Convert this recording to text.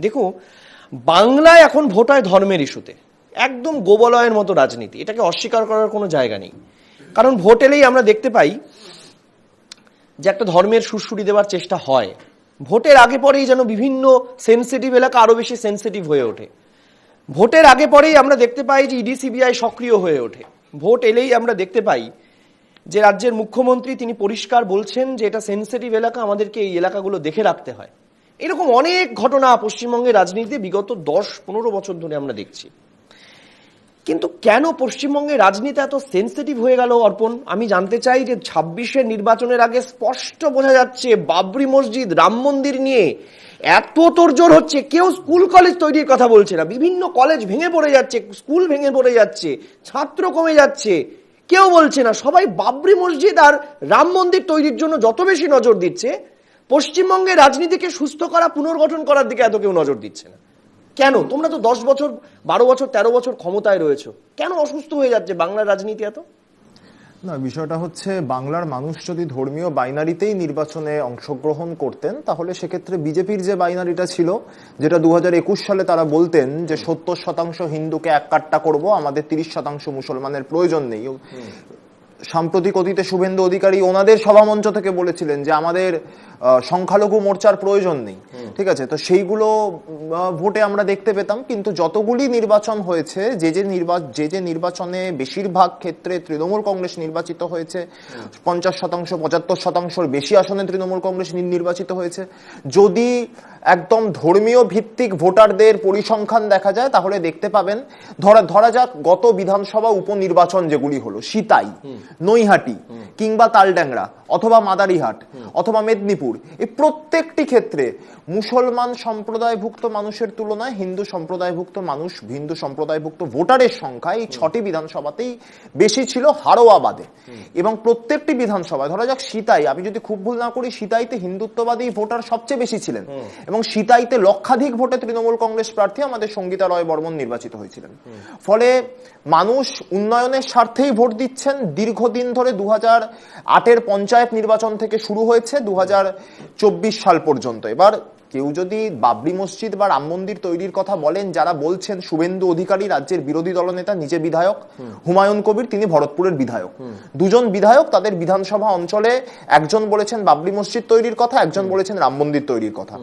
দেখো, বাংলায় এখন ভোট হয় ধর্মের ইস্যুতে। একদম গোবলয়ের মতো রাজনীতি। এটাকে অস্বীকার করার কোনো জায়গা নেই। কারণ ভোট এলেই আমরা দেখতে পাই যে একটা ধর্মের সুরসুরি দেওয়ার চেষ্টা হয়। ভোটের আগে পরেই যেন বিভিন্ন সেন্সিটিভ এলাকা আরও বেশি সেন্সিটিভ হয়ে ওঠে। ভোটের আগে পরেই আমরা দেখতে পাই যে ইডি সিবিআই সক্রিয় হয়ে ওঠে। ভোট এলেই আমরা দেখতে পাই যে রাজ্যের মুখ্যমন্ত্রী তিনি পরিষ্কার বলছেন যে এটা সেন্সিটিভ এলাকা, আমাদেরকে এই এলাকাগুলো দেখে রাখতে হয়। এরকম অনেক ঘটনা পশ্চিমবঙ্গের রাজনীতিতে বিগত দশ পনেরো বছর ধরে আমরা দেখছি। কিন্তু কেন পশ্চিমবঙ্গের রাজনীতি এত সেন্সিটিভ হয়ে গেল অর্পণ? আমি জানতে চাই যে ছাব্বিশের নির্বাচনের আগে স্পষ্ট বোঝা যাচ্ছে বাবরি মসজিদ, রাম মন্দির নিয়ে এত তোড়জোড় হচ্ছে। কেউ স্কুল, কলেজ তৈরির কথা বলছে না। বিভিন্ন কলেজ ভেঙে পড়ে যাচ্ছে, স্কুল ভেঙে পড়ে যাচ্ছে, ছাত্র কমে যাচ্ছে। কেউ বলছে না। সবাই বাবরি মসজিদ আর রাম মন্দির তৈরির জন্য যত বেশি নজর দিচ্ছে পশ্চিমবঙ্গের রাজনীতিকে সুস্থ করা পুনর্গঠন করার দিকে এত কেউ নজর দিচ্ছে না। কেন? তোমরা তো দশ বছর বারো বছর তেরো বছর ক্ষমতায় রয়েছো। কেন অসুস্থ হয়ে যাচ্ছে বাংলার রাজনীতি এত? না বিষয়টা হচ্ছে বাংলার মানুষ যদি ধর্মীয় বাইনারিতেই নির্বাচনে অংশগ্রহণ করতেন তাহলে সেক্ষেত্রে বিজেপির যে বাইনারিটা ছিল যেটা দু হাজার একুশ সালে তারা বলতেন যে সত্তর শতাংশ হিন্দুকে এক কাট্টা করব আমাদের তিরিশ শতাংশ মুসলমানের প্রয়োজন নেই। সাম্প্রতিক অতীতে শুভেন্দু অধিকারী ওনাদের সভামঞ্চ থেকে বলেছিলেন যে আমাদের সংখ্যালঘু মোর্চার প্রয়োজন নেই। ঠিক আছে? তো সেইগুলো ভোটে আমরা দেখতে পেতাম কিন্তু যতগুলি নির্বাচন হয়েছে যে যে নির্বাচন যে যে নির্বাচনে বেশিরভাগ ক্ষেত্রে তৃণমূল কংগ্রেস নির্বাচিত হয়েছে পঞ্চাশ শতাংশ পঁচাত্তর শতাংশের বেশি আসনে তৃণমূল কংগ্রেস নির্বাচিত হয়েছে। যদি একদম ধর্মীয় ভিত্তিক ভোটারদের পরিসংখ্যান দেখা যায় তাহলে দেখতে পাবেন ধরা ধরা যাক গত বিধানসভা উপনির্বাচন যেগুলি হলো সিতাই। নৈহাটি কিংবা তালড্যাংরা অথবা মাদারিহাট অথবা মেদিনীপুর এই প্রত্যেকটি ক্ষেত্রে মুসলমান সম্প্রদায়ভুক্ত মানুষের তুলনায় হিন্দু সম্প্রদায়ভুক্ত মানুষ হিন্দু সম্প্রদায়ভুক্ত ভোটারের সংখ্যা এই ছটি বিধানসভাতেই বেশি ছিল হারোয়াবাদে। এবং প্রত্যেকটি বিধানসভায় ধরা যাক সিতাই আমি যদি খুব ভুল না করি সিতাইতে হিন্দুত্ববাদী ভোটার সবচেয়ে বেশি ছিলেন। এবং সিতাইতে লক্ষাধিক ভোটে তৃণমূল কংগ্রেস প্রার্থী আমাদের সঙ্গীতা রয় বর্মন নির্বাচিত হয়েছিলেন। ফলে মানুষ উন্নয়নের স্বার্থেই ভোট দিচ্ছেন দীর্ঘদিন ধরে দু হাজার আটের পঞ্চায়েত নির্বাচন থেকে শুরু হয়েছে দু সাল পর্যন্ত। এবার কেউ যদি বাবরি মসজিদ বা রাম মন্দির তৈরির কথা বলেন যারা বলছেন শুভেন্দু অধিকারী রাজ্যের বিরোধী দলনেতা নিজে বিধায়ক হুমায়ুন কবির তিনি ভরতপুরের বিধায়ক। দুজন বিধায়ক তাদের বিধানসভা অঞ্চলে একজন বলেছেন বাবরি মসজিদ তৈরির কথা একজন বলেছেন রাম মন্দির তৈরির কথা।